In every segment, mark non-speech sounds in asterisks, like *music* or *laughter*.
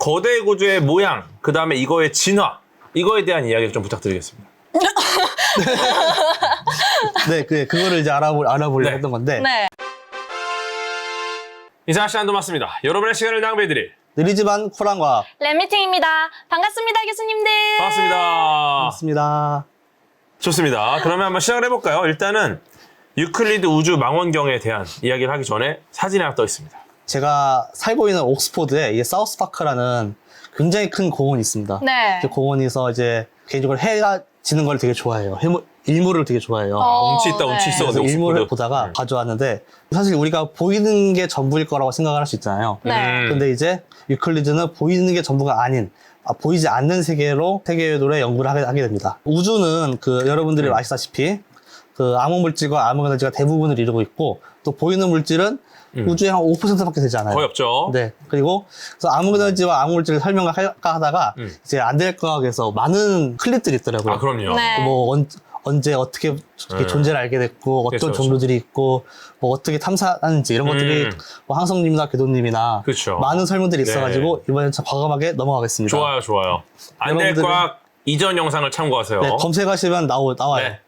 거대 구조의 모양, 그 다음에 이거의 진화, 이거에 대한 이야기를 좀 부탁드리겠습니다. *laughs* 네, 그, 그거를 이제 알아보, 알아보려고 네. 했던 건데. 네. 이상한 시간 도 맞습니다. 여러분의 시간을 낭비해드릴 느리지만 쿨한 과학. 랩미팅입니다. 반갑습니다, 교수님들. 반갑습니다. 맞습니다. 좋습니다. 그러면 한번 시작을 해볼까요? 일단은 유클리드 우주 망원경에 대한 이야기를 하기 전에 사진이 하나 떠 있습니다. 제가 살고 있는 옥스포드에 이게 사우스파크라는 굉장히 큰 공원이 있습니다. 네. 그 공원에서 이제 개인적으로 해가 지는 걸 되게 좋아해요. 해무- 일몰을 되게 좋아해요. 어, 운치 있다, 운치 네. 있어. 그래서 근데 일몰을. 보다가 네. 가져왔는데 사실 우리가 보이는 게 전부일 거라고 생각을 할 수 있잖아요. 네. 음. 근데 이제 유클리드는 보이는 게 전부가 아닌 아, 보이지 않는 세계로 세계도의 연구를 하게, 하게 됩니다. 우주는 그 여러분들이 음. 아시다시피 그 암흑 물질과 암흑 에너지가 대부분을 이루고 있고 또 보이는 물질은 음. 우주의 한 5%밖에 되지 않아요. 거의 없죠. 네. 그리고 그래서 암흑 에너지와 암흑 물질을 설명을 할까 하다가 음. 이제 안될 과학에서 많은 클립들이 있더라고요. 아, 그럼요. 네. 뭐 언, 언제 어떻게 네. 존재를 알게 됐고 어떤 그렇죠, 그렇죠. 종류들이 있고 뭐 어떻게 탐사하는지 이런 것들이 음. 뭐 항성님이나 궤도님이나 그렇죠. 많은 설문들이 네. 있어가지고 이번엔 참 과감하게 넘어가겠습니다. 좋아요, 좋아요. 안될 과학 이전 영상을 참고하세요. 네, 검색하시면 나오, 나와요. 네.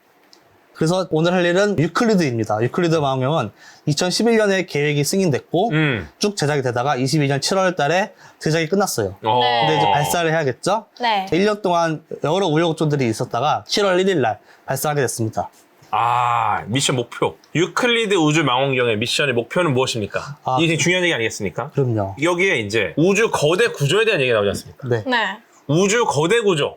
그래서 오늘 할 일은 유클리드입니다. 유클리드 망원경은 2011년에 계획이 승인됐고 음. 쭉 제작이 되다가 22년 7월 달에 제작이 끝났어요. 어. 네. 근데 이제 발사를 해야겠죠? 네. 1년 동안 여러 우여곡절들이 있었다가 7월 1일 날 발사하게 됐습니다. 아, 미션 목표. 유클리드 우주 망원경의 미션의 목표는 무엇입니까? 아, 이게 되게 중요한 얘기 아니겠습니까? 그럼요. 여기에 이제 우주 거대 구조에 대한 얘기 가 나오지 않습니까? 네. 네. 우주 거대 구조.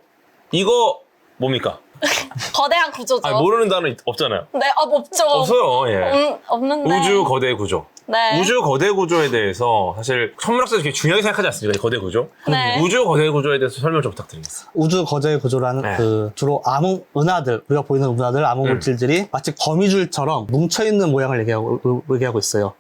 이거 뭡니까? *laughs* 거대한 구조죠. 아니, 모르는 단어 있- 없잖아요. 네, 어, 없죠. 없어요. 예. 음, 없는데. 우주 거대 구조. 네. 우주 거대 구조에 대해서 사실 천문학자들이 되게 중요하게 생각하지 않습니까? 이 거대 구조. 네. 우주 거대 구조에 대해서 설명 좀 부탁드리겠습니다. 우주 거대 구조라는 네. 그 주로 암흑 은하들 우리가 보이는 은하들 암흑 음. 물질들이 마치 거미줄처럼 뭉쳐 있는 모양을 얘기하고, 얘기하고 있어요.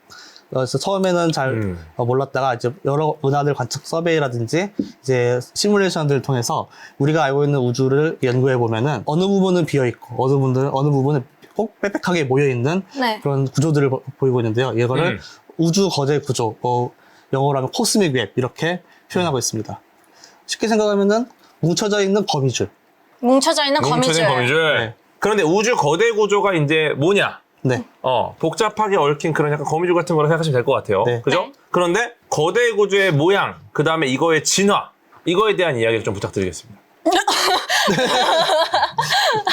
그래서 처음에는 잘 음. 어, 몰랐다가 이제 여러 은하들 관측 서베이라든지 이제 시뮬레이션들을 통해서 우리가 알고 있는 우주를 연구해 보면은 어느 부분은 비어 있고 어느 부분은 어느 부분은 꼭 빽빽하게 모여 있는 네. 그런 구조들을 보- 보이고 있는데요. 이거를 음. 우주 거대 구조, 뭐 영어로 하면 코스믹 웹 이렇게 표현하고 있습니다. 쉽게 생각하면은 뭉쳐져 있는 거미줄. 뭉쳐져 있는 거미줄. 뭉쳐진 거미줄. 네. 그런데 우주 거대 구조가 이제 뭐냐? 네. 어, 복잡하게 얽힌 그런 약간 거미줄 같은 거라 생각하시면 될 것 같아요. 네. 그죠? 네. 그런데 거대 구조의 모양, 그 다음에 이거의 진화, 이거에 대한 이야기를 좀 부탁드리겠습니다. *laughs*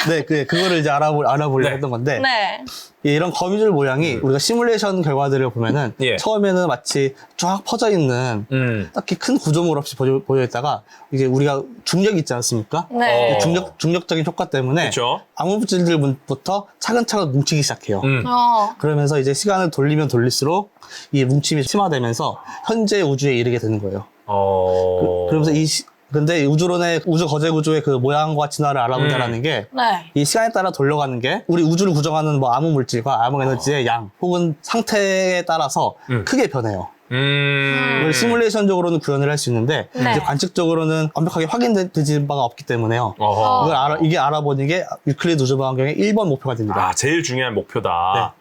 네, 그, 그거를 이제 알아보, 알아보려고 네. 했던 건데, 네. 예, 이런 거미줄 모양이 우리가 시뮬레이션 결과들을 보면은, 예. 처음에는 마치 쫙 퍼져 있는, 음. 딱히 큰 구조물 없이 보여, 보여 있다가, 이게 우리가 중력이 있지 않습니까? 네. 어. 중력, 중력적인 효과 때문에, 그렇죠. 암흑 물질들부터 차근차근 뭉치기 시작해요. 음. 어. 그러면서 이제 시간을 돌리면 돌릴수록 이 뭉침이 심화되면서 현재 우주에 이르게 되는 거예요. 어. 그 러면서 이 시- 근데 우주론의 우주 거제 구조의 그 모양과 진화를 알아본다라는 게 네. 이 시간에 따라 돌려가는 게 우리 우주를 구성하는 뭐 암흑 물질과 암흑 에너지의 양 혹은 상태에 따라서 음. 크게 변해요. 음. 이걸 시뮬레이션적으로는 구현을 할 수 있는데 네. 이제 관측적으로는 완벽하게 확인되지 바가 없기 때문에요. 어허. 이걸 알아, 이게 알아보는 게 유클리드 우주방향경의 1번 목표가 됩니다. 아, 제일 중요한 목표다.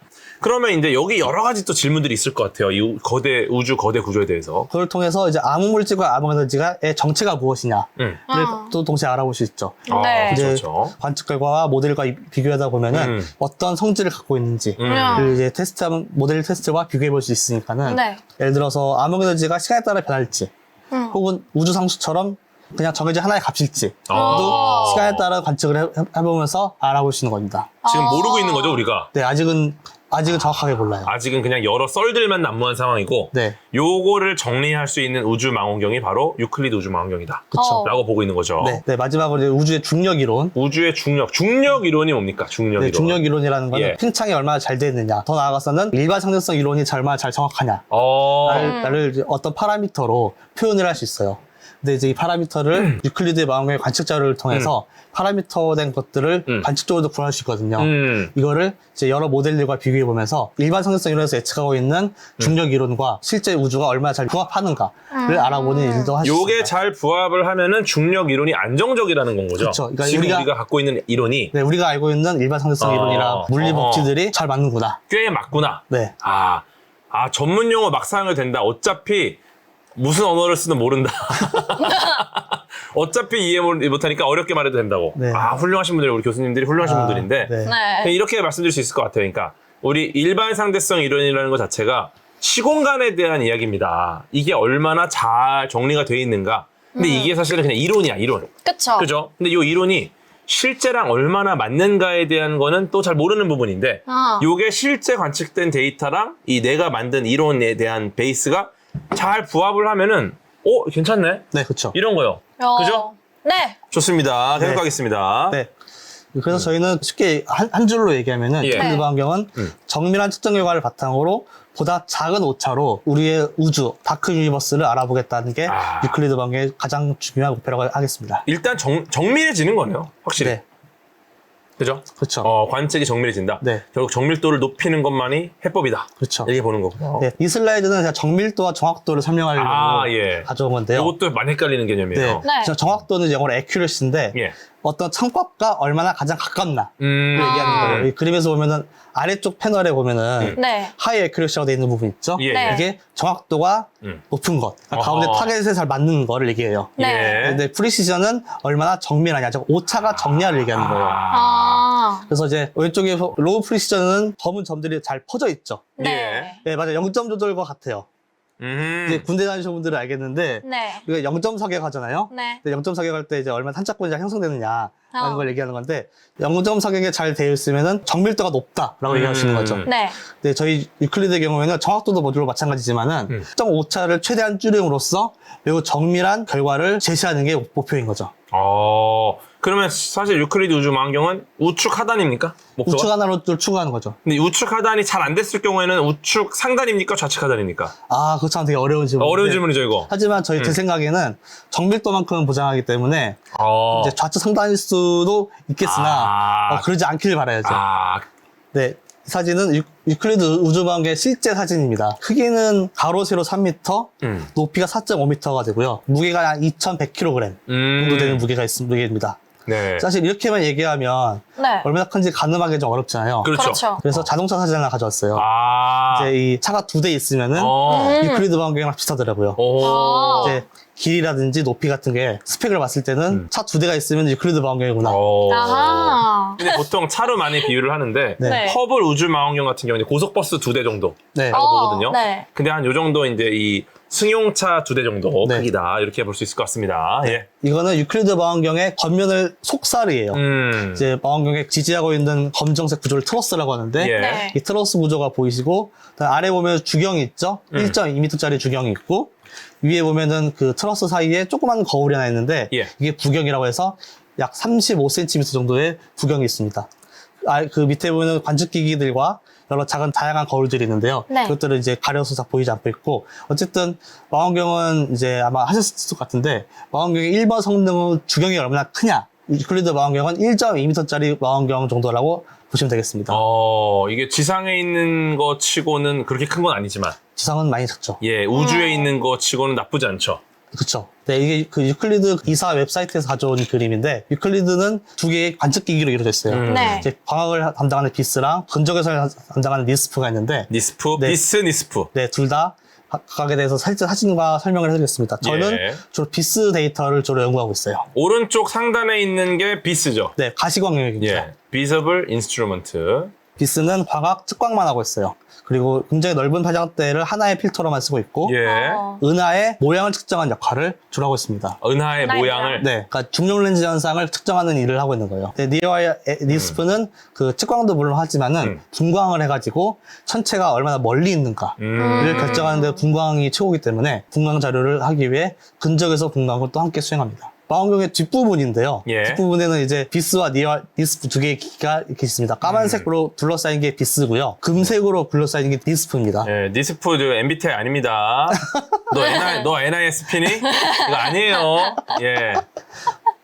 네. 그러면 이제 여기 여러 가지 또 질문들이 있을 것 같아요. 이 우- 거대, 우주 거대 구조에 대해서. 그걸 통해서 이제 암흑 물질과 암흑 에너지의 정체가 무엇이냐를 음. 어. 또 동시에 알아볼 수 있죠. 아, 네. 그렇죠, 이제 그렇죠. 관측 결과와 모델과 이- 비교하다 보면은 음. 어떤 성질을 갖고 있는지 음. 를 이제 테스트하면 모델 테스트와 비교해 볼 수 있으니까는 네. 예를 들어서 암흑 에너지가 시간에 따라 변할지 음. 혹은 우주 상수처럼 그냥 정해진 하나의 값일지 또 아. 시간에 따라 관측을 해, 해보면서 알아볼 수 있는 겁니다. 지금 아. 모르고 있는 거죠, 우리가? 네 아직은 아직은 정확하게 몰라요. 아직은 그냥 여러 썰들만 난무한 상황이고 네 요거를 정리할 수 있는 우주 망원경이 바로 유클리드 우주 망원경이다. 그쵸. 어. 라고 보고 있는 거죠. 네, 네, 마지막으로 이제 우주의 중력 이론. 우주의 중력. 중력 이론이 뭡니까? 중력 네, 이론. 중력 이론이라는 거는 예. 팽창이 얼마나 잘 되어 있느냐. 더 나아가서는 일반 상대성 이론이 얼마나 잘 정확하냐. 어. 나를, 나를 이제 어떤 파라미터로 표현을 할 수 있어요. 근데 이제 이 파라미터를 음. 유클리드의 망원경의 관측 자료를 통해서 파라미터된 것들을 음. 관측적으로도 구할 수 있거든요. 음. 이거를 이제 여러 모델들과 비교해 보면서 일반 상대성 이론에서 예측하고 있는 중력 이론과 실제 우주가 얼마나 잘 부합하는가를 음. 알아보는 일도 할수 있습니다. 요게 잘 부합을 하면은 중력 이론이 안정적이라는 건 거죠. 그쵸. 그러니까 지금 우리가, 우리가- 갖고 있는 이론이 네, 우리가 알고 있는 일반 상대성 어. 이론이랑 물리 어. 법칙들이 잘 맞는구나. 꽤 맞구나. 네. 아, 아 전문 용어 막 사용해도 된다. 어차피 무슨 언어를 쓰든 모른다. *laughs* 어차피 이해 못- 못하니까 어렵게 말해도 된다고. 네. 아 훌륭하신 분들 우리 교수님들이 훌륭하신 아, 분들인데 네. 네. 이렇게 말씀드릴 수 있을 것 같아요. 그러니까 우리 일반 상대성 이론이라는 것 자체가 시공간에 대한 이야기입니다. 이게 얼마나 잘 정리가 돼 있는가. 근데 이게 사실은 그냥 이론이야, 이론. 그쵸. 그죠? 근데 이 이론이 실제랑 얼마나 맞는가에 대한 거는 또 잘 모르는 부분인데 아. 요게 실제 관측된 데이터랑 이 내가 만든 이론에 대한 베이스가 잘 부합을 하면은 오 괜찮네 네, 그렇죠. 이런 거요. 어. 그죠? 네. 좋습니다. 네. 계속하겠습니다. 네. 그래서 저희는 쉽게 한, 한 줄로 얘기하면은 예. 유클리드 네. 반경은 음. 정밀한 측정 결과를 바탕으로 보다 작은 오차로 우리의 우주 다크 유니버스를 알아보겠다는 게 아. 유클리드 반경의 가장 중요한 목표라고 하겠습니다. 일단 정, 정밀해지는 거네요. 확실히. 네, 그죠? 그렇죠. 어, 관측이 정밀해진다. 네. 결국 정밀도를 높이는 것만이 해법이다. 그렇죠. 이렇게 보는 거고. 네, 이 슬라이드는 그냥 정밀도와 정확도를 설명하려고 아, 예. 가져온 건데요. 이것도 많이 헷갈리는 네, 개념이에요. 네. 저 정확도는 영어로 accuracy인데 예. 어떤 청법과 얼마나 가장 가깝나 음. 아. 얘기하는 거예요. 이 그림에서 보면은 아래쪽 패널에 보면은 음. 네. 하이 에큐레시라고 되어 있는 부분 있죠? 예. 네. 이게 정확도가 음. 높은 것, 그러니까 어허. 가운데 타겟에 잘 맞는 거를 얘기해요. 네. 예. 근데 프리시전은 얼마나 정밀하냐, 즉 오차가 정리를 얘기하는 거예요. 아. 아. 그래서 이제 왼쪽에 로우 프리시전은 검은 점들이 잘 퍼져 있죠. 네. 네, 맞아요. 0점 조절과 같아요. 음. 이제 군대 다니신 분들은 알겠는데 네. 우리가 0점 사격 하잖아요. 네. 근데 0점 사격할 때 이제 얼마나 탄착권이 형성되느냐라는 어. 걸 얘기하는 건데 0점 사격에 잘 되어 있으면은 정밀도가 높다라고 음. 얘기하시는 거죠. 네. 네, 저희 유클리드의 경우에는 정확도도 모듈로 마찬가지지만은 음. 0.5차를 최대한 줄임으로써 매우 정밀한 결과를 제시하는 게 목표인 거죠. 어, 그러면 사실 유클리드 우주 망원경은 우측 하단입니까? 목표가? 우측 하나로 또 추구하는 거죠. 근데 우측 하단이 잘 안 됐을 경우에는 우측 상단입니까? 좌측 하단입니까? 아, 그거 참 되게 어려운 질문. 어려운 질문이죠, 이거. 하지만 저희 제 음. 생각에는 정밀도만큼은 보장하기 때문에 어. 이제 좌측 상단일 수도 있겠으나 아. 어, 그러지 않길 바라야죠. 아, 네. 이 사진은 유, 유클리드 우주망원경의 실제 사진입니다. 크기는 가로 세로 3m, 음. 높이가 4.5m가 되고요. 무게가 한 2,100kg 음. 정도 되는 무게가 있, 무게입니다. 네. 사실 이렇게만 얘기하면 네. 얼마나 큰지 가늠하기 좀 어렵잖아요. 그렇죠. 그렇죠. 그래서 자동차 사진 하나 가져왔어요. 아. 이제 이 차가 두 대 있으면은 어. 음. 유클리드 망원경이랑 비슷하더라고요. 오. 아. 이제 길이라든지 높이 같은 게 스펙을 봤을 때는 음. 차 두 대가 있으면 유클리드 망원경이구나. 어. 아하. 근데 보통 차로 많이 비유를 하는데 네. 네. 허블 우주 망원경 같은 경우는 고속버스 두 대 정도 네. 라고 어, 보거든요. 네. 근데 한 요 정도 이제 이 승용차 두 대 정도 네. 크기다 이렇게 볼 수 있을 것 같습니다. 예. 이거는 유클리드 망원경의 겉면을 속살이에요. 음. 이제 망원경에 지지하고 있는 검정색 구조를 트러스라고 하는데 예. 네. 이 트러스 구조가 보이시고 그다음 아래 보면 주경이 있죠. 음. 1.2m짜리 주경이 있고 위에 보면은 그 트러스 사이에 조그만 거울이 하나 있는데 예. 이게 부경이라고 해서 약 35cm 정도의 부경이 있습니다. 아, 그 밑에 보면 관측기기들과 여러 작은 다양한 거울들이 있는데요. 네. 그것들은 이제 가려서 잘 보이지 않고 있고 어쨌든 망원경은 이제 아마 하셨을 것 같은데 망원경의 1번 성능은 주경이 얼마나 크냐? 유클리드 망원경은 1.2m짜리 망원경 정도라고 보시면 되겠습니다. 어, 이게 지상에 있는 거 치고는 그렇게 큰 건 아니지만, 지상은 많이 작죠. 예, 우주에 음. 있는 거 치고는 나쁘지 않죠. 그렇죠. 네, 이게 그 유클리드 이사 웹사이트에서 가져온 그림인데 유클리드는 두 개의 관측 기기로 이루어져 있어요. 음. 네. 이제 광학을 담당하는 비스랑 근적외선을 담당하는 니스프가 있는데 니스프, 네. 비스 니스프. 네, 둘 다 각각에 대해서 살짝 사진과 설명을 해드리겠습니다. 저는 예. 주로 비스 데이터를 주로 연구하고 있어요. 오른쪽 상단에 있는 게 비스죠. 네, 가시광 영역입니다. 예. 비서블 인스트루먼트. 비스는 광학 측광만 하고 있어요. 그리고 굉장히 넓은 파장대를 하나의 필터로만 쓰고 있고 예. 어. 은하의 모양을 측정한 역할을 주로 하고 있습니다. 은하의 은하의 모양을. 네, 그러니까 중력 렌즈 현상을 측정하는 일을 하고 있는 거예요. 네, 니어의 니스프는 그 측광도 물론 하지만은 음. 분광을 해가지고 천체가 얼마나 멀리 있는가를 음. 결정하는데 분광이 최고이기 때문에 분광 자료를 하기 위해 근적에서 분광을 또 함께 수행합니다. 망원경의 뒷부분인데요. 예. 뒷부분에는 이제 비스와 니어, 니스프 두 개의 기기가 이렇게 있습니다. 까만색으로 둘러싸인 게 비스고요. 금색으로 둘러싸인 게 니스프입니다. 예, 니스프 저 MBTI 아닙니다. 너 *laughs* NI, 너 NISP니? 이거 아니에요. 예.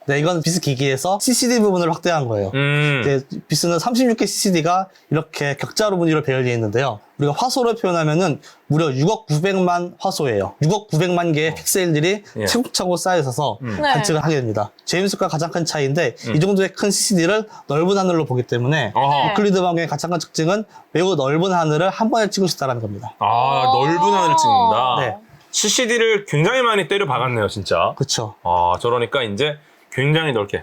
네, 이건 비스 기기에서 CCD 부분을 확대한 거예요. 음. 이제 비스는 36개 CCD가 이렇게 격자로 분위로 배열되어 있는데요. 우리가 화소로 표현하면은 무려 6억 900만 화소예요. 6억 900만 개의 픽셀들이 예. 차곡차곡 쌓여서 음. 네. 관측을 하게 됩니다. 제임스과 가장 큰 차이인데 이 정도의 큰 CCD를 넓은 하늘로 보기 때문에 어허. 유클리드 방향의 가장 큰 특징은 매우 넓은 하늘을 한 번에 찍을 수 있다는 겁니다. 아, 넓은 하늘을 찍는다. 네. CCD를 굉장히 많이 때려 박았네요, 진짜. 그렇죠. 아, 저러니까 이제 굉장히 넓게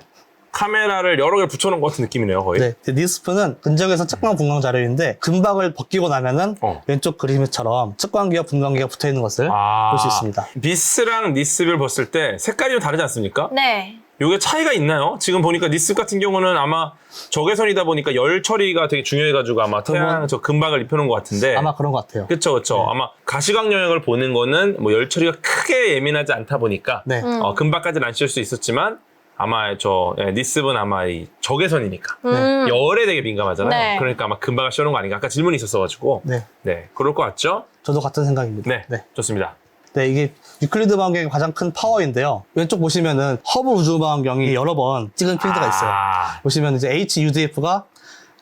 카메라를 여러 개 붙여놓은 것 같은 느낌이네요, 거의. 네, 니스프는 근적에서 측광 분광 자료인데 금박을 벗기고 나면은 어. 왼쪽 그림처럼 측광기와 분광기가 붙어 있는 것을 아. 볼 수 있습니다. 니스랑 니스를 봤을 때 색깔이 좀 다르지 않습니까? 네. 이게 차이가 있나요? 지금 보니까 니스 같은 경우는 아마 적외선이다 보니까 열 처리가 되게 중요해가지고 아마 태양 저 금박을 입혀놓은 것 같은데. 아마 그런 것 같아요. 그쵸, 그쵸. 아마 가시광 영역을 보는 거는 뭐 열 처리가 크게 예민하지 않다 보니까 네, 음. 어, 금박까지는 안 씌울 수 있었지만 아마 저 예, 니스는 아마 이 적외선이니까 음. 열에 되게 민감하잖아요. 네. 그러니까 아마 금박을 씌우는 거 아닌가? 아까 질문이 있었어가지고 네, 네, 그럴 것 같죠? 저도 같은 생각입니다. 네, 네. 좋습니다. 네, 이게 유클리드 망원경의 가장 큰 파워인데요. 왼쪽 보시면은 허블 우주 망원경이 여러 번 찍은 필드가 있어요. 아, 보시면 이제 HUDF가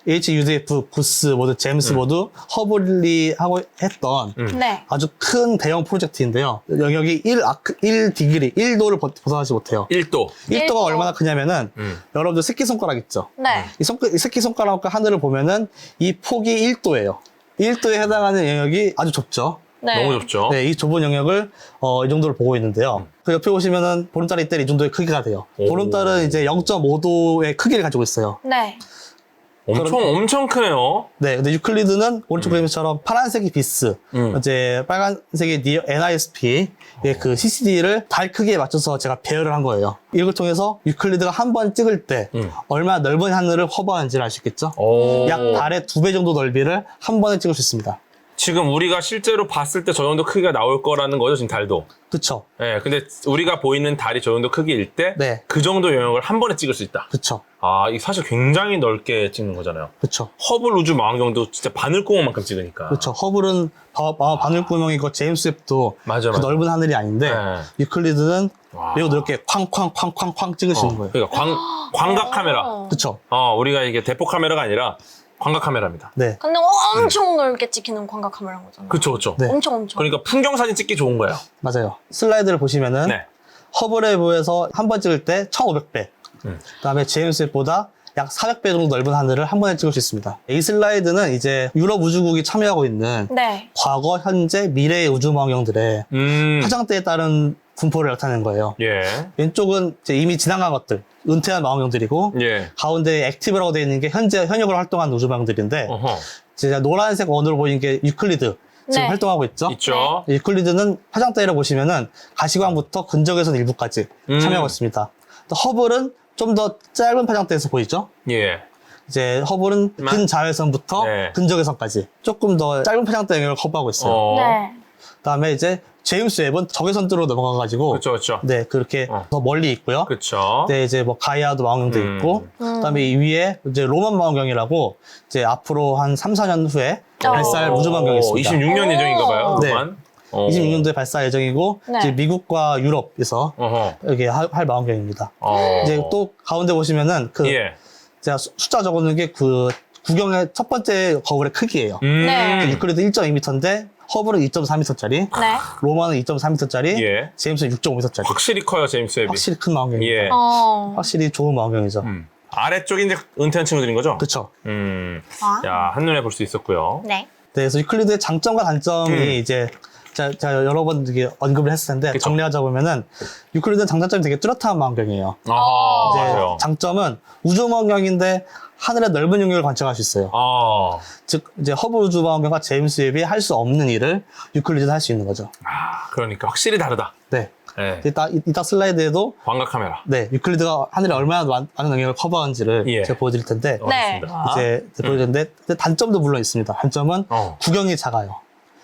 HUDF, 구스 모두 제임스 음. 모두 허블이 하고 했던 음. 네. 아주 큰 대형 프로젝트인데요. 영역이 1 아크, 1 디그리, 1도를 벗어나지 못해요. 1도. 1도가 일도. 얼마나 크냐면은 음. 여러분들 새끼 손가락 있죠? 네. 이, 손, 이 새끼 손가락과 하늘을 보면은 이 폭이 1도예요. 1도에 해당하는 영역이 아주 좁죠. 네. 너무 좁죠? 네, 이 좁은 영역을 어, 이 정도를 보고 있는데요. 그 옆에 보시면은 보름달이 때이 정도의 크기가 돼요. 오. 보름달은 이제 0.5도의 크기를 가지고 있어요. 네. 엄청, 그런- 엄청 크네요. 네, 근데 유클리드는 오른쪽 그림처럼 파란색이 비스, 음. 이제 빨간색이 니- NISP의 그 CCD를 달 크기에 맞춰서 제가 배열을 한 거예요. 이걸 통해서 유클리드가 한 번 찍을 때 음. 얼마나 넓은 하늘을 커버하는지를 알 수 있겠죠? 오. 약 달의 두 배 정도 넓이를 한 번에 찍을 수 있습니다. 지금 우리가 실제로 봤을 때 저 정도 크기가 나올 거라는 거죠, 지금 달도. 그쵸? 예, 근데 우리가 보이는 달이 저 정도 크기일 때, 네. 그 정도 영역을 한 번에 찍을 수 있다. 그쵸? 아, 이 사실 굉장히 넓게 찍는 거잖아요. 그쵸? 허블 우주 망원경도 진짜 바늘구멍만큼 찍으니까. 그쵸? 허블은 바, 바, 바늘구멍이고 제임스 웹도 맞아, 그 맞아. 넓은 하늘이 아닌데 네. 유클리드는 와. 매우 넓게 쾅쾅쾅쾅쾅 수 있는 거예요. 그러니까 광, 광각 카메라. 어. 그쵸? 어, 우리가 이게 대포 카메라가 아니라 광각 카메라입니다. 네. 근데 엄청 넓게 찍히는 광각 카메라인 거잖아요. 그쵸, 그쵸. 네. 엄청 엄청. 그러니까 풍경 사진 찍기 좋은 거예요. 맞아요. 슬라이드를 보시면은 네. 허블에 비해서 한 번 찍을 때 1500배. 음. 그다음에 제임스 웹보다 약 400배 정도 넓은 하늘을 한 번에 찍을 수 있습니다. 이 슬라이드는 이제 유럽 우주국이 참여하고 있는 네. 과거, 현재, 미래의 우주망원경들의 음. 화장대에 따른 분포를 나타내는 거예요. 예. 왼쪽은 이제 이미 지나간 것들, 은퇴한 망원경들이고 예. 가운데 액티브라고 되어 있는 게 현재 현역으로 우주망원경들인데 어허. 이제 노란색 원으로 보이는 게 유클리드 지금 네. 활동하고 있죠. 있죠. 유클리드는 화장대를 보시면은 가시광부터 근적에선 일부까지 음. 참여하고 있습니다. 또 허블은 좀 더 짧은 파장대에서 보이죠? 예. 이제 허블은 만- 근자외선부터 네. 근적외선까지 조금 더 짧은 파장대 영역을 커버하고 있어요. 어. 네. 그다음에 이제 제임스 웹은 적외선으로 넘어가가지고 그쵸, 그쵸. 네 그렇게 어. 더 멀리 있고요. 그쵸. 네 이제 뭐 가이아도 망원경도 음. 있고 음. 그다음에 이 위에 이제 로만 망원경이라고 이제 앞으로 한 3, 4년 후에 어. 발사할 우주 망원경이 있습니다. 26년 오. 예정인가 봐요. 네. 로만. 어. 26년도에 발사 예정이고 네. 이제 미국과 유럽에서 어허. 여기 할, 할 망원경입니다. 어. 이제 또 가운데 보시면은 그 예. 제가 수- 숫자 적어놓은 게 그 구경의 첫 번째 거울의 크기예요. 음. 네. 유클리드 1.2m인데 허블은 2.4m짜리, 네. 로마는 2.4m짜리, 예. 제임스는 6.5m짜리. 확실히 커요, 제임스 웹이. 확실히 큰 망원경입니다. 예. 어. 확실히 좋은 망원경이죠. 음. 아래쪽이 이제 은퇴한 친구들인 거죠? 그렇죠. 음. 아. 야, 한눈에 볼 수 있었고요. 네. 네, 그래서 유클리드의 장점과 단점이 음. 이제 제가, 제가 여러 번 이게 언급을 했을 텐데 그쵸. 정리하자 보면은 유클리드는 장단점이 되게 뚜렷한 망원경이에요. 아, 이제 맞아요. 장점은 우주 망원경인데 하늘의 넓은 영역을 관측할 수 있어요. 아, 즉 이제 허블 우주 망원경과 제임스 웹이 할 수 없는 일을 유클리드는 할 수 있는 거죠. 아, 그러니까 확실히 다르다. 네. 예. 이따, 이따 슬라이드에도 광각 카메라. 네, 유클리드가 하늘에 얼마나 많- 많은 영역을 커버하는지를 예. 제가 보여드릴 텐데 네. 알겠습니다. 이제 보여드렸는데 근데 단점도 물론 있습니다. 단점은 어. 구경이 작아요.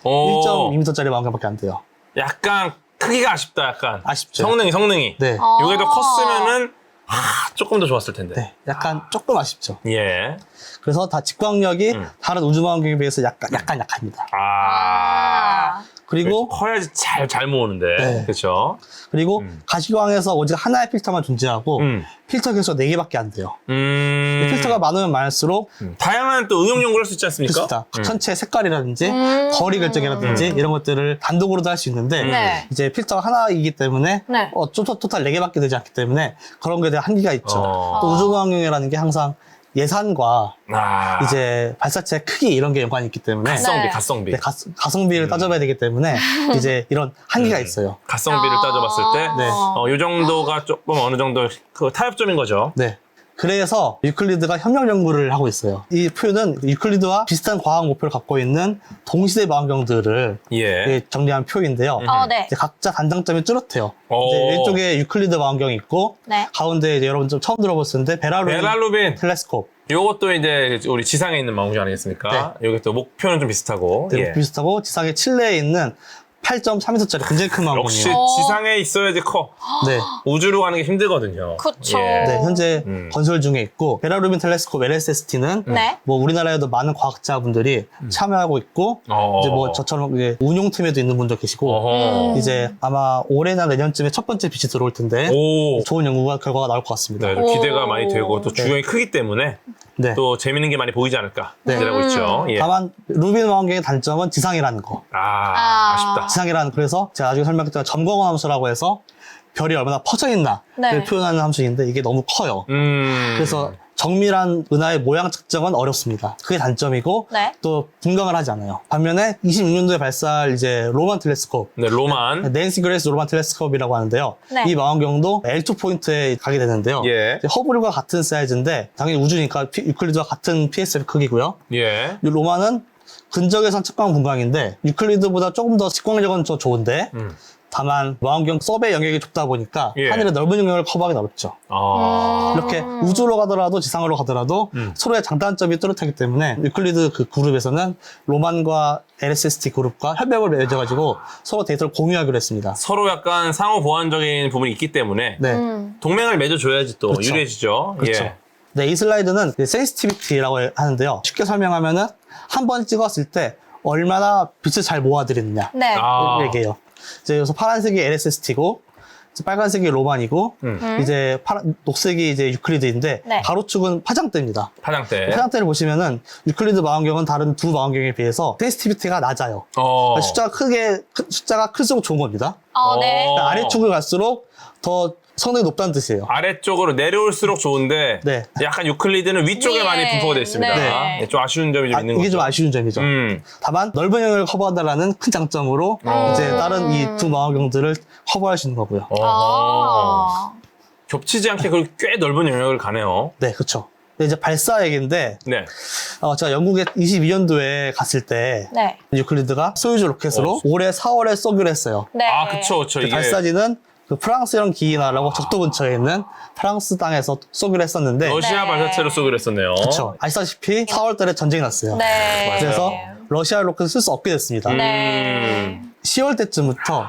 오. 1.2m짜리 망원경밖에 안 돼요. 약간 크기가 아쉽다, 약간. 아쉽죠. 성능이, 성능이. 네, 어. 요게 더 컸으면은, 아, 조금 더 좋았을 텐데. 네, 약간 조금 아쉽죠. 예. 그래서 다 직광력이 음. 다른 우주 망원경에 비해서 약간 약간 약합니다. 아. 아. 그리고 커야지 잘, 잘 모으는데. 네. 그쵸? 그리고 음. 가시광에서 오직 하나의 필터만 존재하고 음. 필터 개수가 4개밖에 안 돼요. 음. 필터가 많으면 많을수록 음. 다양한 또 응용 연구를 할 수 있지 않습니까? 그렇습니다. 음. 천체 색깔이라든지 음. 거리 결정이라든지 이런 것들을 단독으로도 할 수 있는데 네. 이제 필터가 하나이기 때문에 네. 어, 토탈, 토탈 4개밖에 되지 않기 때문에 그런 거에 대한 한계가 있죠. 어. 또 우주망원경이라는 게 항상 예산과 아. 이제 발사체 크기 이런 게 연관이 있기 때문에 가성비, 네. 가성비. 네, 가, 가성비를 따져봐야 되기 때문에 *laughs* 이제 이런 한계가 음. 있어요. 가성비를 아. 따져봤을 때, 네. 어, 요 정도가 조금 어느 정도 그 타협점인 거죠. 네. 그래서 유클리드가 협력 연구를 하고 있어요. 이 표는 유클리드와 비슷한 과학 목표를 갖고 있는 동시대 망원경들을 예. 예, 정리한 표인데요. 어, 네. 이제 각자 단장점이 뚜렷해요. 오. 이제 왼쪽에 유클리드 망원경이 있고 네. 가운데 이제 여러분 좀 처음 들어봤을 텐데 베라루빈 베랄루빈. 텔레스콥 요것도 이제 우리 지상에 있는 망우주 아니겠습니까? 여기 또 목표는 좀 비슷하고. 네, 예. 비슷하고 지상에 칠레에 있는 8.3m짜리 굉장히 큰 역시 망원경이에요. 어. 지상에 있어야지 커. 네. 우주로 가는 게 힘들거든요. 그쵸. 예. 네, 현재 음. 건설 중에 있고 베라루빈 텔레스콥 LSST는 네. 뭐 우리나라에도 많은 과학자분들이 참여하고 있고 음. 어. 이제 뭐 저처럼 이제 운용팀에도 있는 분도 계시고 어허. 음. 이제 아마 올해나 내년쯤에 첫 번째 빛이 들어올 텐데 오. 좋은 연구가 결과가 나올 것 같습니다. 네, 좀 기대가 오. 많이 되고 또 주경이 크기 때문에 네. 또 재밌는 게 많이 보이지 않을까 네. 기대하고 있죠. 예. 다만 루빈 망원경의 단점은 지상이라는 거. 아, 아. 아쉽다. 지상이라는 그래서 제가 나중에 설명했던 점검 함수라고 해서 별이 얼마나 퍼져 있나를 네. 표현하는 함수인데 이게 너무 커요. 음. 그래서 정밀한 은하의 모양 측정은 어렵습니다. 그게 단점이고 네. 또 분광을 하지 않아요. 반면에 26년도에 발사할 이제 로만 텔레스콥 네, 로만. 낸시 그레이스 로만 텔레스콥이라고 하는데요. 네. 이 망원경도 L2 포인트에 가게 되는데요. 예. 이제 허블과 같은 사이즈인데 당연히 우주니까 피- 유클리드와 같은 PSF 크기고요. 예. 이 로만은 근적외선 측광 분광인데 유클리드보다 조금 더 직광력은 더 좋은데 음. 다만 망원경 서베 영역이 좁다 보니까 예. 하늘의 넓은 영역을 커버하기 어렵죠. 아. 이렇게 우주로 가더라도 지상으로 가더라도 음. 서로의 장단점이 뚜렷하기 때문에 유클리드 그 그룹에서는 로만과 LSST 그룹과 협약을 맺어가지고 서로 데이터를 공유하기로 했습니다. 서로 약간 상호 보완적인 부분이 있기 때문에 네. 음. 동맹을 맺어줘야지 또 그렇죠. 유리해지죠. 그렇죠. 예. 네, 이 슬라이드는 센시티비티라고 하는데요. 쉽게 설명하면은 한 번 찍었을 때 얼마나 빛을 잘 모아드리느냐 네. 아. 얘기해요. 이제 여기서 파란색이 LSST고 빨간색이 로만이고 음. 이제 파란, 녹색이 이제 유클리드인데 네. 가로축은 파장대입니다. 파장대. 파장대를 보시면은 유클리드 망원경은 다른 두 망원경에 비해서 센시티비티가 낮아요. 어. 숫자가 크게 크- 숫자가 클수록 좋은 겁니다. 어, 네. 어. 그러니까 아래축을 갈수록 더 성능이 높다는 뜻이에요. 아래쪽으로 내려올수록 좋은데 네. 약간 유클리드는 위쪽에 네. 많이 분포가 되어 있습니다. 네. 예, 좀 아쉬운 점이 좀 아, 있는 이게 거죠. 좀 아쉬운 점이죠. 음. 다만 넓은 영역을 커버한다라는 큰 장점으로 어. 이제 다른 이 두 망원경들을 커버할 수 있는 거고요. 어허. 아. 겹치지 않게 그꽤 넓은 영역을 가네요. 네, 그렇죠. 이제 발사 얘기인데 네. 어, 제가 영국에 22년도에 갔을 때 네. 유클리드가 소유주 로켓으로 어. 올해 4월에 쏘기로 했어요. 네. 아, 그쵸, 그쵸. 그 이게. 발사지는 그 프랑스형 기이나라고 적도 근처에 있는 프랑스 땅에서 쏘기로 했었는데 러시아 네. 발사체로 쏘기로 했었네요. 그렇죠. 아시다시피 4월달에 전쟁이 났어요. 네. 그래서 네. 러시아 로켓을 쓸 수 없게 됐습니다. 음. 네. 10월 때쯤부터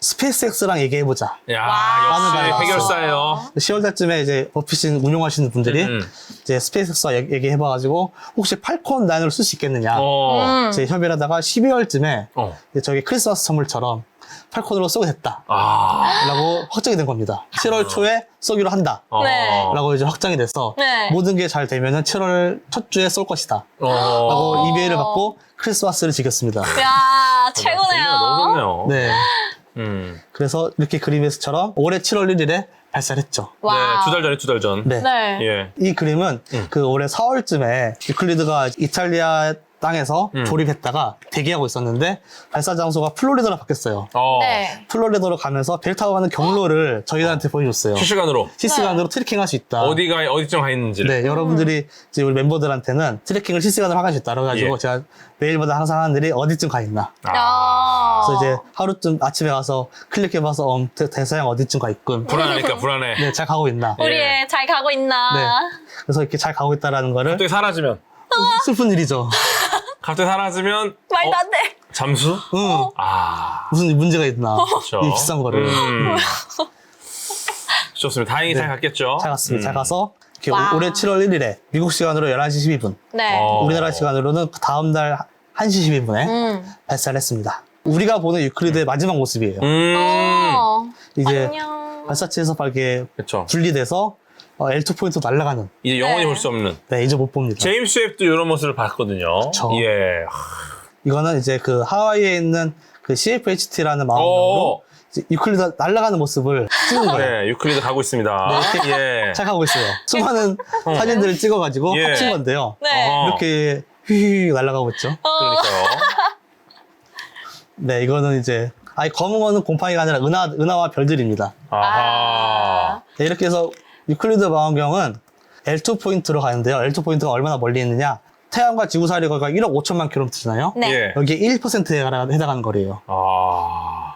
스페이스X랑 얘기해보자. 야, 와. 역시 해결사예요. 10월 달쯤에 이제 버피신 운용하시는 분들이 음. 이제 스페이스X와 얘기- 얘기해봐가지고 혹시 팔콘 9을 쓸 수 있겠느냐. 어. 음. 이제 협의를 하다가 12월쯤에 어. 저기 크리스마스 선물처럼 팔콘으로 쏘게 됐다. 아. 라고 확정이 된 겁니다. 7월 초에 쏘기로 한다. 어. 네. 라고 이제 확정이 돼서 네. 모든 게 잘 되면은 7월 첫 주에 쏠 것이다. 어. 라고 이메일을 받고 크리스마스를 지켰습니다. 야, 최고네요. 너무 좋네요. 네. 음. 그래서 이렇게 그림에서처럼 올해 7월 1일에 발사를 했죠. 와. 네, 두 달 전에 두 달 전. 네. 네. 예. 이 그림은 음. 그 올해 4월쯤에 유클리드가 이탈리아 땅에서 음. 조립했다가 대기하고 있었는데 발사 장소가 플로리다로 바뀌었어요. 어. 네. 플로리다로 가면서 벨 타고 가는 경로를 저희한테 보여줬어요. 실시간으로 실시간으로 트래킹 할 수 있다. 어디가 어디쯤 가 있는지를. 네, 여러분들이 이제 우리 멤버들한테는 트래킹을 실시간으로 확인할 수 있다. 그래가지고 예. 제가 매일마다 항상 하는 일이 어디쯤 가 있나. 아. 야. 그래서 이제 하루쯤 아침에 가서 클릭해봐서 어, 대- 대서양 어디쯤 가 있군. 불안하니까 불안해. 네, 잘 가고 있나. 예. 우리 애잘 가고 있나? 네. 그래서 이렇게 잘 가고 있다라는 거를 갑자기 사라지면 슬픈 일이죠. *laughs* 갑자기 사라지면 말도 어? 안 돼. 잠수? 응. 아. 무슨 문제가 있나. 그렇죠. 이 비싼 거를. 음. *laughs* 좋습니다. 다행히 네. 잘 갔겠죠. 잘 갔습니다. 잘 음. 가서 이렇게 와. 올해 7월 1일에 미국 시간으로 11시 12분, 네. 어. 우리나라 시간으로는 그 다음 날 1시 12분에 음. 발사를 했습니다. 우리가 보는 유클리드의 마지막 모습이에요. 음. 어. 이제 안녕. 발사체에서 이렇게 그렇죠. 분리돼서 어, L2 포인트 날아가는. 이제 영원히 네. 볼 수 없는. 네, 이제 못 봅니다. 제임스 웹도 이런 모습을 봤거든요. 그쵸. 예. 이거는 이제 그 하와이에 있는 그 CFHT라는 망원경으로 어. 이제 유클리드 날아가는 모습을 찍은 거예요. 네, 유클리드 가고 있습니다. 네, 예. *laughs* 잘 가고 있어요. 수많은 사진들을 찍어가지고 예. 합친 건데요. 네. 어허. 이렇게 휘휘 날아가고 있죠. 어. 그러니까요. *laughs* 네, 이거는 이제 아니 검은 거는 곰팡이가 아니라 은하 은하와 별들입니다. 아하. 네, 이렇게 해서 유클리드 망원경은 L2 포인트로 가는데요. L2 포인트가 얼마나 멀리 있느냐? 태양과 지구 사이의 거리가 1억 5천만 킬로미터잖아요. 네. 예. 여기에 1%에 해당하는 거리예요. 아.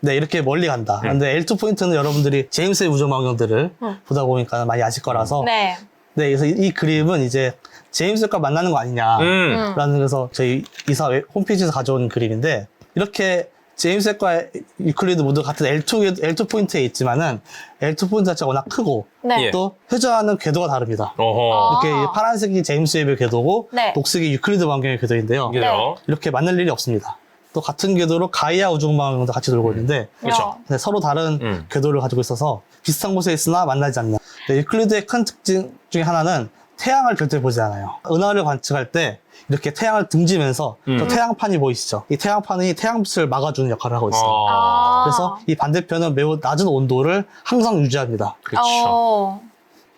네, 이렇게 멀리 간다. 음. 근데 L2 포인트는 여러분들이 제임스 웹 우주 망원경들을 보다 보니까 많이 아실 거라서 네. 네, 그래서 이, 이 그림은 이제 제임스과 만나는 거 아니냐. 음. 라는 그래서 저희 이사 웹- 홈페이지에서 가져온 그림인데 이렇게 제임스 웹과 유클리드 모두 같은 L2, L2 포인트에 있지만은 L2 포인트 자체가 워낙 크고 네. 예. 또 회전하는 궤도가 다릅니다. 어허. 이렇게 아. 파란색이 제임스 웹의 궤도고 네. 녹색이 유클리드 망원경의 궤도인데요. 이게요. 이렇게 만날 일이 없습니다. 또 같은 궤도로 가이아 우주망원경도 같이 돌고 있는데 그렇죠. 네, 서로 다른 음. 궤도를 가지고 있어서 비슷한 곳에 있으나 만나지 않는. 네, 유클리드의 큰 특징 중에 하나는 태양을 절대 보지 않아요. 은하를 관측할 때 이렇게 태양을 등지면서 음. 저 태양판이 보이시죠? 이 태양판이 태양빛을 막아주는 역할을 하고 있어요. 어. 아. 그래서 이 반대편은 매우 낮은 온도를 항상 유지합니다. 그렇죠. 어.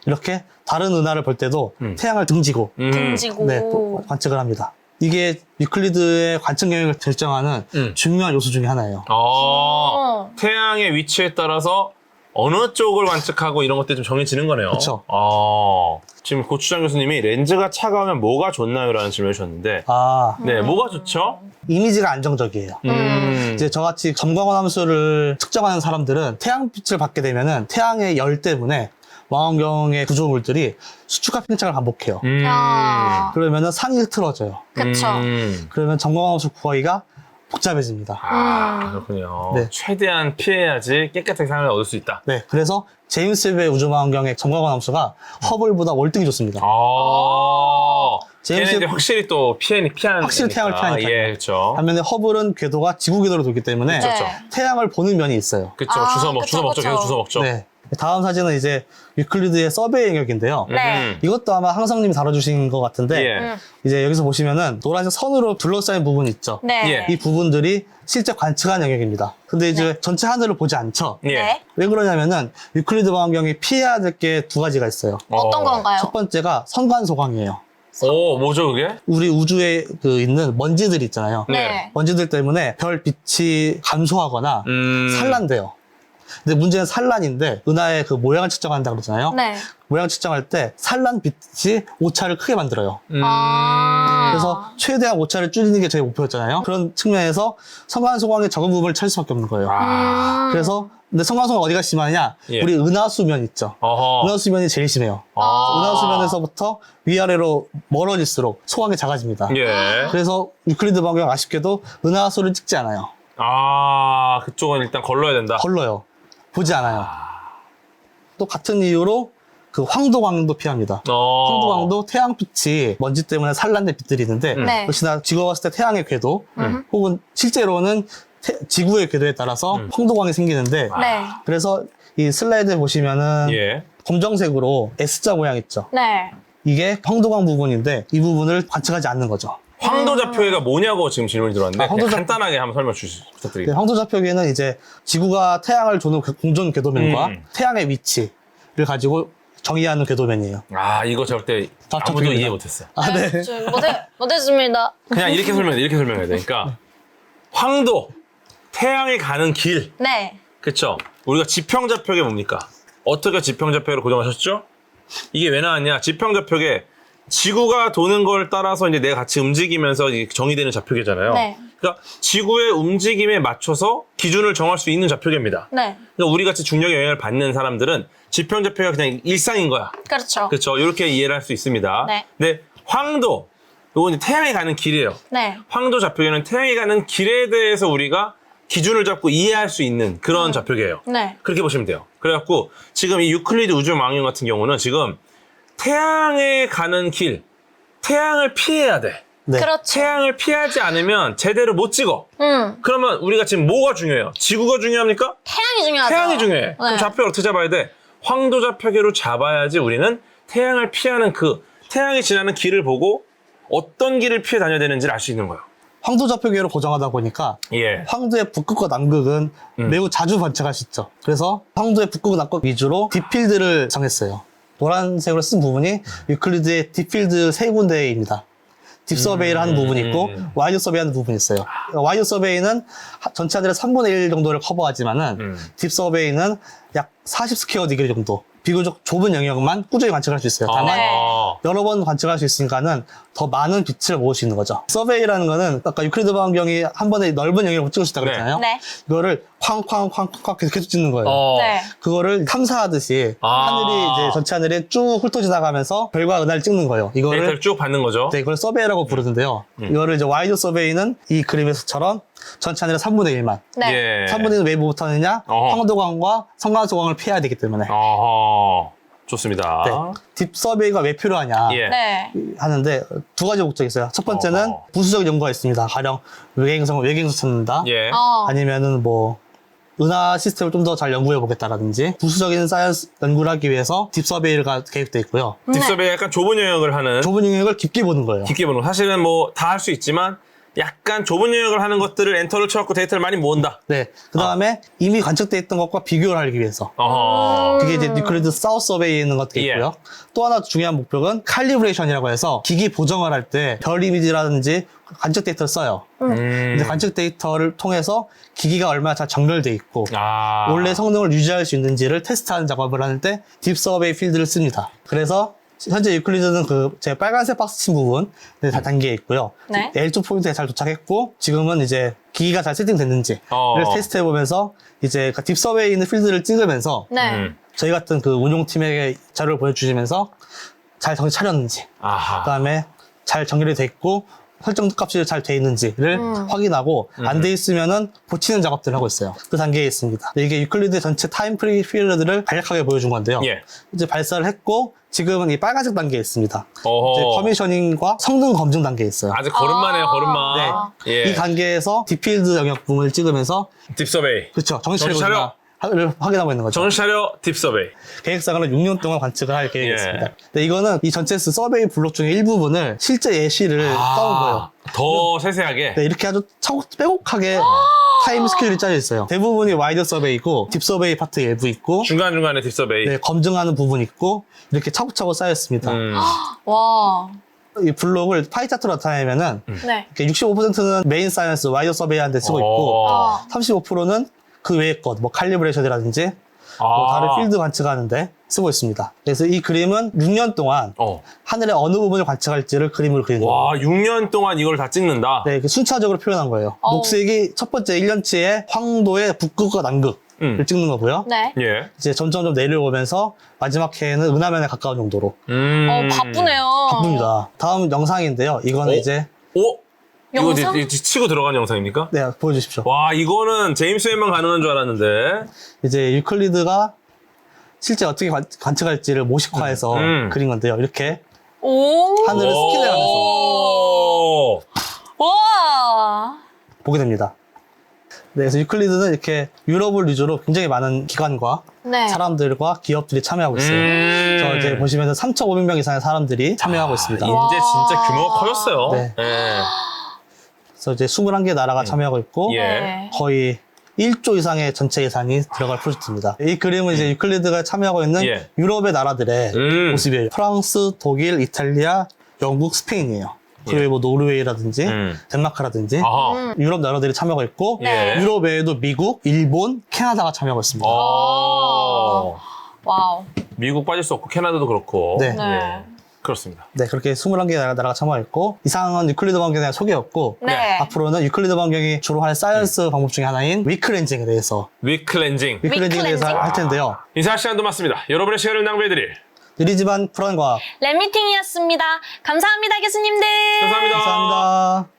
이렇게 다른 은하를 볼 때도 음. 태양을 등지고 음. 등지고. 네, 보- 관측을 합니다. 이게 유클리드의 관측 영역을 결정하는 음. 중요한 요소 중에 하나예요. 어. 어. 태양의 위치에 따라서 어느 쪽을 관측하고 이런 것들이 좀 정해지는 거네요. 그쵸. 어. 지금 고추장 교수님이 렌즈가 차가우면 뭐가 좋나요? 라는 질문을 주셨는데, 아, 네, 뭐가 좋죠? 이미지가 안정적이에요. 음. 이제 저같이 점광원 함수를 측정하는 사람들은 태양빛을 받게 되면은 태양의 열 때문에 망원경의 구조물들이 수축과 팽창을 반복해요. 음. 아. 그러면은 상이 흐트러져요. 그쵸. 음. 그러면 점광원 함수 구하기가 복잡해집니다. 아, 음. 그렇군요. 네. 최대한 피해야지 깨끗하게 상을 얻을 수 있다. 네, 그래서 제임스 웹의 우주망원경의 점광원 함수가 허블보다 월등히 좋습니다. 아. 제임스 걔네들 웹- 확실히 또 피해, 피하는. 확실히 거니까. 태양을 피하니까요. 예, 그렇죠. 반면에 허블은 궤도가 지구 궤도로 돌기 때문에 네. 그렇죠. 태양을 보는 면이 있어요. 그쵸, 아, 주워 먹, 그쵸, 주워 먹죠. 그쵸. 계속 주워 먹죠. 네. 다음 사진은 이제 유클리드의 서베이 영역인데요. 네. 음. 이것도 아마 항상님이 다뤄주신 것 같은데 예. 음. 이제 여기서 보시면은 노란색 선으로 둘러싸인 부분 있죠. 네. 예. 이 부분들이 실제 관측한 영역입니다. 근데 이제 전체 하늘을 보지 않죠. 예. 네. 왜 그러냐면은 유클리드 망원경이 피해야 될 게 두 가지가 있어요. 어떤 어. 건가요? 첫 번째가 성관소광이에요. 오, 뭐죠, 그게? 우리 우주에 그 있는 먼지들 있잖아요. 네. 먼지들 때문에 별 빛이 감소하거나 음. 산란돼요. 근데 문제는 산란인데 은하의 그 모양을 측정한다 그러잖아요. 네. 모양 측정할 때 산란 빛이 오차를 크게 만들어요. 음. 아. 그래서 최대한 오차를 줄이는 게 저희 목표였잖아요. 그런 측면에서 성광소광의 적은 부분을 찾을 수밖에 없는 거예요. 아. 음. 그래서 근데 성광소광 어디가 심하냐? 예. 우리 은하수면 있죠. 어허. 은하수면이 제일 심해요. 아. 은하수면에서부터 위아래로 멀어질수록 소광이 작아집니다. 예. 그래서 유클리드 망원경 아쉽게도 은하수를 찍지 않아요. 아, 그쪽은 일단 걸러야 된다. 걸러요. 보지 않아요. 또 같은 이유로 그 황도광도 피합니다. 어. 황도광도 태양빛이 먼지 때문에 산란된 빛들이 있는데 음. 네. 역시나 지구가 봤을 때 태양의 궤도 음. 혹은 실제로는 태- 지구의 궤도에 따라서 음. 황도광이 생기는데 네. 그래서 이 슬라이드 보시면은 예. 검정색으로 S자 모양 있죠. 네. 이게 황도광 부분인데 이 부분을 관측하지 않는 거죠. 황도 좌표계가 뭐냐고 지금 질문이 들어왔는데 아, 황도 그냥 좌- 간단하게 한번 설명 주시 네, 부탁드립니다. 황도좌표계는 이제 지구가 태양을 도는 그 공전 궤도면과 음. 태양의 위치를 가지고 정의하는 궤도면이에요. 아, 이거 절대 아무도. 이해 못했어요. 아, 네. 저 못해, 못했습니다. 그냥 이렇게 설명해, 이렇게 설명해야 되니까 황도 태양이 가는 길, 네. 그쵸? 우리가 지평 좌표계 뭡니까? 어떻게 지평 좌표를 고정하셨죠? 이게 왜 나왔냐? 지평 좌표계 지구가 도는 걸 따라서 이제 내가 같이 움직이면서 정의되는 좌표계잖아요. 네. 그러니까 지구의 움직임에 맞춰서 기준을 정할 수 있는 좌표계입니다. 네. 그러니까 우리 같이 중력의 영향을 받는 사람들은 지평 좌표가 그냥 일상인 거야. 그렇죠. 그렇죠. 이렇게 이해를 할 수 있습니다. 네. 근데 황도, 이제 태양이 가는 길이에요. 네. 황도 좌표계는 태양이 가는 길에 대해서 우리가 기준을 잡고 이해할 수 있는 그런 좌표계예요. 네. 그렇게 보시면 돼요. 그래갖고 지금 이 유클리드 우주 망원 같은 경우는 지금 태양에 가는 길, 태양을 피해야 돼. 네. 그렇죠. 태양을 피하지 않으면 제대로 못 찍어. 음. 그러면 우리가 지금 뭐가 중요해요? 지구가 중요합니까? 태양이 중요하죠. 태양이 중요해. 그럼 네. 좌표를 어떻게 잡아야 돼? 황도 좌표계로 잡아야지 우리는 태양을 피하는 그 태양이 지나는 길을 보고 어떤 길을 피해 다녀야 되는지를 알 수 있는 거예요. 황도 좌표계로 고정하다 보니까 예. 황도의 북극과 남극은 음. 매우 자주 관측할 수 있죠. 그래서 황도의 북극, 남극 위주로 딥필드를 정했어요. 노란색으로 쓴 부분이 유클리드의 딥필드 세 군데입니다. 딥 서베이를 하는 부분이 있고 음. 와이드 서베이 하는 부분이 있어요. 와이드 서베이는 하- 전체 하늘의 3분의 1 정도를 커버하지만은 음. 딥 서베이는 약 40 스퀘어 디그리 정도 비교적 좁은 영역만 꾸준히 관측할 수 있어요. 다만 네. 아. 여러 번 관측할 수 있으니까는 더 많은 빛을 모을 수 있는 거죠. 서베이라는 거는 아까 유클리드 반경이 한 번에 넓은 영역을 찍을 수 있다고 네. 그랬잖아요. 네. 이거를 쾅쾅쾅쾅 계속 계속 찍는 거예요. 어. 네. 그거를 탐사하듯이 아. 하늘이 이제 전체 하늘에 쭉 훑어 지나가면서 별과 은하를 찍는 거예요. 이거를 데이터를 쭉 받는 거죠. 네, 이걸 서베이라고 부르는데요. 음. 이거를 이제 와이드 서베이는 이 그림에서처럼 전체 하늘의 3분의 1만. 네. 예. 3분의 1왜 못하느냐? 어허. 황도광과 성광소광을 피해야 되기 때문에. 어허. 좋습니다. 네. 딥 서베이가 왜 필요하냐? 예. 네. 하는데 두 가지 목적이 있어요. 첫 번째는 어허. 부수적 연구가 있습니다. 가령 외계행성 외계행성 찾는다. 예. 어. 아니면은 뭐 은하 시스템을 좀 더 잘 연구해 보겠다라든지 부수적인 사이언스 연구를 하기 위해서 딥 서베이가 계획돼 있고요. 네. 딥섭에 약간 좁은 영역을 하는 좁은 영역을 깊게 보는 거예요. 깊게 보는 거. 사실은 뭐 다 할 수 있지만 약간 좁은 영역을 하는 것들을 엔터를 쳐갖고 데이터를 많이 모은다. 네. 그 다음에 이미 관측돼 있던 것과 비교를 하기 위해서. 어허. 그게 이제 뉴클리드 사우스 서베이에 있는 것도 예. 있고요. 또 하나 중요한 목표는 칼리브레이션이라고 해서 기기 보정을 할 때 별 이미지라든지 관측 데이터를 써요. 음. 근데 관측 데이터를 통해서 기기가 얼마나 잘 정렬돼 있고 아. 원래 성능을 유지할 수 있는지를 테스트하는 작업을 하는 때딥 서베이 필드를 씁니다. 그래서 현재 유클리드는 그 제 빨간색 박스 친 부분 네, 다 단계에 있고요. 네. L2 포인트에 잘 도착했고 지금은 이제 기기가 잘 세팅됐는지를 어. 테스트해 보면서 이제 그 딥 서베이에 있는 필드를 찍으면서 네. 음. 저희 같은 그 운용팀에게 자료를 보여주시면서 잘 정신 차렸는지 아하. 그다음에 잘 정렬이 돼 있고 설정 값이 잘 돼 있는지를 음. 확인하고 안 돼 있으면은 고치는 작업들을 하고 있어요. 그 단계에 있습니다. 근데 이게 유클리드 전체 타임 프리 필드를 간략하게 보여준 건데요. 예. 이제 발사를 했고 지금은 이 빨간색 단계에 있습니다. 이제 어허. 커미셔닝과 성능 검증 단계에 있어요. 아직 걸음만해요, 아. 걸음만. 예. 이 단계에서 딥필드 영역 부분을 찍으면서 딥서베이. 그렇죠. 정신 정신 차려. 차려. 를 확인하고 있는 거죠. 정신 차려, 딥 서베이. 계획상으로 6년 동안 관측을 할 계획이 예. 있습니다. 근데 이거는 이 전체 서베이 블록 중에 일부분을 실제 예시를 따온 거예요. 아, 더 세세하게. 네, 이렇게 아주 차곡 빼곡하게 타임 스케줄이 짜져 있어요. 대부분이 와이드 서베이고 딥 서베이 파트 일부 있고 중간중간에 딥 서베이. 네, 검증하는 부분 있고 이렇게 차곡차곡 쌓여 있습니다. 음. 와. 이 블록을 파이 차트로 나타내면은 네. 이렇게 65%는 메인 사이언스 와이드 서베이한테 쓰고 있고 어. 어. 35%는 그 외의 것, 뭐 칼리브레이션이라든지 뭐 아. 다른 필드 관측하는데 쓰고 있습니다. 그래서 이 그림은 6년 동안 어. 하늘의 어느 부분을 관측할지를 그림으로 그린 거예요. 와, 6년 동안 이걸 다 찍는다. 네, 그 순차적으로 표현한 거예요. 어우. 녹색이 첫 번째 1년치의 황도의 북극과 남극을 음. 찍는 거고요. 네. 예. 이제 점점 내려오면서 마지막 해에는 은하면에 가까운 정도로 음. 어, 바쁘네요. 바쁩니다. 다음 영상인데요. 이거는 어? 이제 오? 이거 영상? 이제 치고 들어간 영상입니까? 네 보여주십시오. 와, 이거는 제임스 웹만 가능한 줄 알았는데. 이제 유클리드가 실제 어떻게 관, 관측할지를 모식화해서 음. 그린 건데요. 이렇게 오. 하늘을 스캔을 하면서 오. 와. 보게 됩니다. 네, 그래서 유클리드는 이렇게 유럽을 위주로 굉장히 많은 기관과 네. 사람들과 기업들이 참여하고 있어요. 음. 저 이제 보시면 3,500명 이상의 사람들이 참여하고 있습니다. 이제 진짜 규모가 커졌어요. 네. 예. 그래서 이제 21개 나라가 참여하고 있고 예. 네. 거의 1조 이상의 전체 예산이 들어갈 프로젝트입니다. 이 그림은 이제 유클리드가 참여하고 있는 예. 유럽의 나라들의 음. 모습이에요. 프랑스, 독일, 이탈리아, 영국, 스페인이에요. 그 외에 뭐 노르웨이라든지 예. 음. 덴마크라든지 아하. 음. 유럽 나라들이 참여하고 있고 예. 유럽 외에도 미국, 일본, 캐나다가 참여하고 있습니다. 어. 와우. 미국 빠질 수 없고 캐나다도 그렇고. 네. 네. 예. 그렇습니다. 네, 그렇게 21개 나라, 나라가 참여했고 이상은 유클리드 반경에 대한 소개였고 네. 앞으로는 유클리드 반경이 주로 할 사이언스 방법 중에 하나인 위클렌징에 대해서 위클렌징. 위클렌징에 대해서. 할 텐데요. 인사 시간도 맞습니다. 여러분의 시간을 낭비해드릴. 느리지만 푸른과학 랩미팅이었습니다. 감사합니다, 교수님들. 감사합니다. 감사합니다.